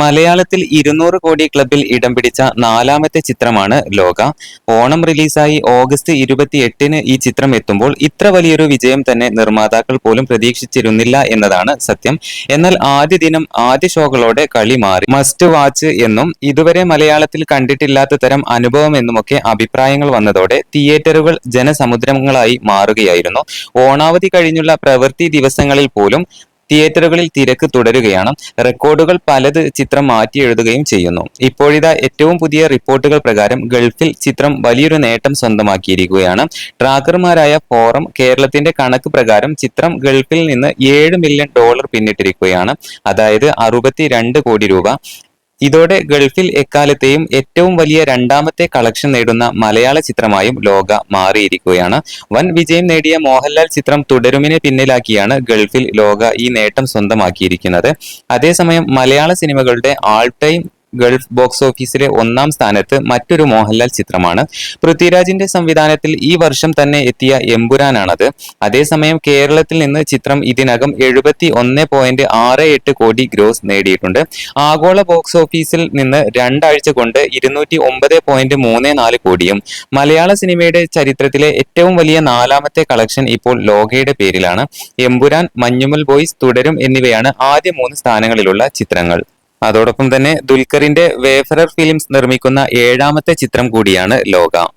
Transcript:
മലയാളത്തിൽ ഇരുന്നൂറ് കോടി ക്ലബിൽ ഇടം പിടിച്ച നാലാമത്തെ ചിത്രമാണ് ലോക. ഓണം റിലീസായി ഓഗസ്റ്റ് ഇരുപത്തി എട്ടിന് ഈ ചിത്രം എത്തുമ്പോൾ ഇത്ര വലിയൊരു വിജയം തന്നെ നിർമ്മാതാക്കൾ പോലും പ്രതീക്ഷിച്ചിരുന്നില്ല എന്നതാണ് സത്യം. എന്നാൽ ആദ്യ ദിനം ആദ്യ ഷോകളോടെ കളി മാറി. മസ്റ്റ് വാച്ച് എന്നും ഇതുവരെ മലയാളത്തിൽ കണ്ടിട്ടില്ലാത്ത തരം അനുഭവം എന്നുമൊക്കെ അഭിപ്രായങ്ങൾ വന്നതോടെ തിയേറ്ററുകൾ ജനസമുദ്രങ്ങളായി മാറുകയായിരുന്നു. ഓണാവധി കഴിഞ്ഞുള്ള പ്രവൃത്തി ദിവസങ്ങളിൽ പോലും തിയേറ്ററുകളിൽ തിരക്ക് തുടരുകയാണ്. റെക്കോർഡുകൾ പലത് ചിത്രം മാറ്റി എഴുതുകയും ചെയ്യുന്നു. ഇപ്പോഴിതാ ഏറ്റവും പുതിയ റിപ്പോർട്ടുകൾ പ്രകാരം ഗൾഫിൽ ചിത്രം വലിയൊരു നേട്ടം സ്വന്തമാക്കിയിരിക്കുകയാണ്. ട്രാക്കർമാരായ ഫോറം കേരളത്തിന്റെ കണക്ക് പ്രകാരം ചിത്രം ഗൾഫിൽ നിന്ന് ഏഴ് മില്യൺ ഡോളർ പിന്നിട്ടിരിക്കുകയാണ്. അതായത് അറുപത്തി കോടി രൂപ. ഇതോടെ ഗൾഫിൽ എക്കാലത്തെയും ഏറ്റവും വലിയ രണ്ടാമത്തെ കളക്ഷൻ നേടുന്ന മലയാള ചിത്രമായും ലോക മാറിയിരിക്കുകയാണ്. വൻ വിജയം നേടിയ മോഹൻലാൽ ചിത്രം തുടരുമിനെ പിന്നിലാക്കിയാണ് ഗൾഫിൽ ലോക ഈ നേട്ടം സ്വന്തമാക്കിയിരിക്കുന്നത്. അതേസമയം മലയാള സിനിമകളുടെ ആൾ ടൈം ഗൾഫ് ബോക്സ് ഓഫീസിലെ ഒന്നാം സ്ഥാനത്ത് മറ്റൊരു മോഹൻലാൽ ചിത്രമാണ്. പൃഥ്വിരാജിന്റെ സംവിധാനത്തിൽ ഈ വർഷം തന്നെ എത്തിയ എമ്പുരാനാണത്. അതേസമയം കേരളത്തിൽ നിന്ന് ചിത്രം ഇതിനകം എഴുപത്തി ഒന്ന് പോയിന്റ് ആറ് എട്ട് കോടി ഗ്രോസ് നേടിയിട്ടുണ്ട്. ആഗോള ബോക്സ് ഓഫീസിൽ നിന്ന് രണ്ടാഴ്ച കൊണ്ട് ഇരുന്നൂറ്റി ഒമ്പത് പോയിന്റ് മൂന്ന് നാല് കോടിയും മലയാള സിനിമയുടെ ചരിത്രത്തിലെ ഏറ്റവും വലിയ നാലാമത്തെ കളക്ഷൻ ഇപ്പോൾ ലോകയുടെ പേരിലാണ്. എമ്പുരാൻ മഞ്ഞുമൽ ബോയ്സ് തുടരും എന്നിവയാണ് ആദ്യ മൂന്ന് സ്ഥാനങ്ങളിലുള്ള ചിത്രങ്ങൾ. അതോടൊപ്പം തന്നെ ദുൽഖറിന്റെ വേഫറർ ഫിലിംസ് നിർമ്മിക്കുന്ന ഏഴാമത്തെ ചിത്രം കൂടിയാണ് ലോക.